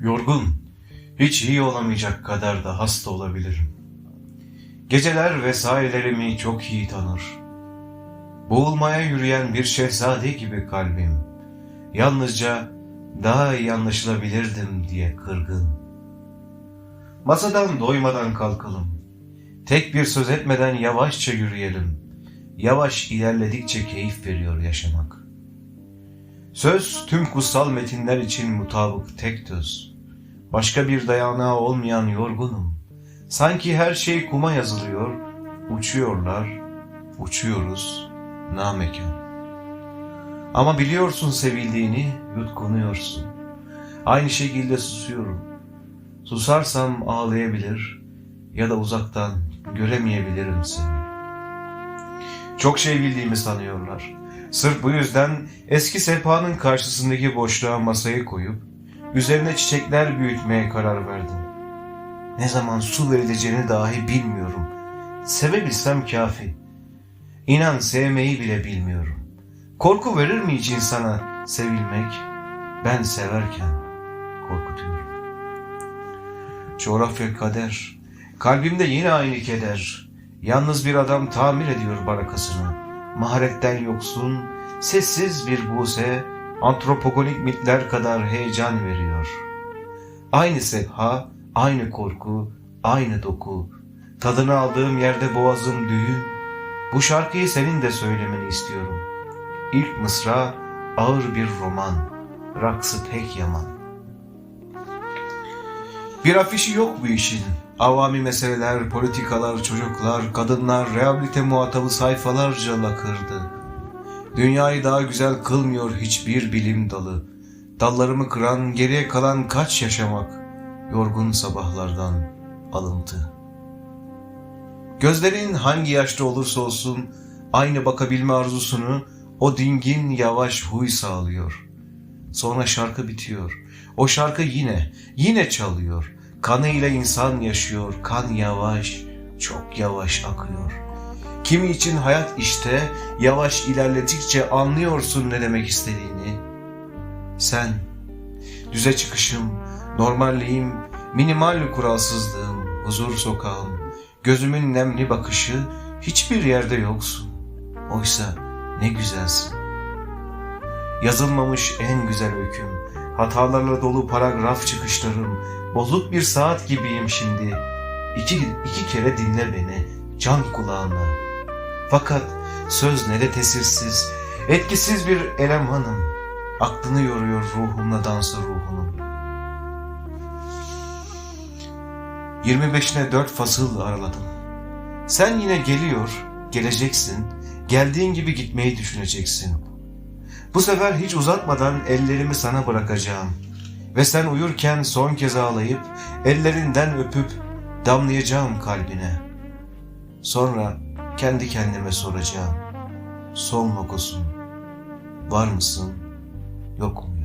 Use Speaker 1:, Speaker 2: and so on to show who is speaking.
Speaker 1: yorgun, hiç iyi olamayacak kadar da hasta olabilirim. Geceler vesairelerimi çok iyi tanır. Boğulmaya yürüyen bir şehzade gibi kalbim. Yalnızca daha iyi anlaşılabilirdim diye kırgın. Masadan doymadan kalkalım. Tek bir söz etmeden yavaşça yürüyelim. Yavaş ilerledikçe keyif veriyor yaşamak. Söz tüm kutsal metinler için mutabık tek söz. Başka bir dayanağı olmayan yorgunum. Sanki her şey kuma yazılıyor, uçuyorlar, uçuyoruz, namekan. Ama biliyorsun sevildiğini, yutkunuyorsun. Aynı şekilde susuyorum. Susarsam ağlayabilir ya da uzaktan göremeyebilirim seni. Çok şey bildiğimi sanıyorlar. Sırf bu yüzden eski sehpanın karşısındaki boşluğa masayı koyup üzerine çiçekler büyütmeye karar verdim. Ne zaman su verileceğini dahi bilmiyorum. Sevebilsem kafi. İnan sevmeyi bile bilmiyorum. Korku verir mi hiç insana sevilmek? Ben severken korkutuyorum. Coğrafya kader. Kalbimde yine aynı keder. Yalnız bir adam tamir ediyor barakasını. Maharetten yoksun, sessiz bir buse, antropogonik mitler kadar heyecan veriyor. Aynı seha, aynı korku, aynı doku. Tadını aldığım yerde boğazım düğün. Bu şarkıyı senin de söylemeni istiyorum. İlk mısra ağır bir roman. Raksı pek yaman. Bir afişi yok bu işin. Avami meseleler, politikalar, çocuklar, kadınlar, rehabilite muhatabı sayfalarca lakırdı. Dünyayı daha güzel kılmıyor hiçbir bilim dalı. Dallarımı kıran, geriye kalan kaç yaşamak. Yorgun sabahlardan alıntı. Gözlerin hangi yaşta olursa olsun aynı bakabilme arzusunu o dingin yavaş huy sağlıyor. Sonra şarkı bitiyor. O şarkı yine, yine çalıyor. Kanıyla insan yaşıyor. Kan yavaş, çok yavaş akıyor. Kimi için hayat işte yavaş ilerledikçe anlıyorsun ne demek istediğini. Sen, düze çıkışım, normalliğim, minimal kuralsızlığım, huzur sokağım, gözümün nemli bakışı hiçbir yerde yoksun. Oysa ne güzelsin. Yazılmamış en güzel öyküm, hatalarla dolu paragraf çıkışlarım, bozuk bir saat gibiyim şimdi. İki, iki kere dinle beni, can kulağına. Fakat söz ne de tesirsiz, etkisiz bir elemanım. Aklını yoruyor ruhumla dansı ruhunun. 25'ine dört fasıl araladım. Sen yine geliyor, geleceksin, geldiğin gibi gitmeyi düşüneceksin. Bu sefer hiç uzatmadan ellerimi sana bırakacağım. Ve sen uyurken son kez ağlayıp, ellerinden öpüp damlayacağım kalbine. Sonra kendi kendime soracağım. Son lokusun, var mısın, yok mu?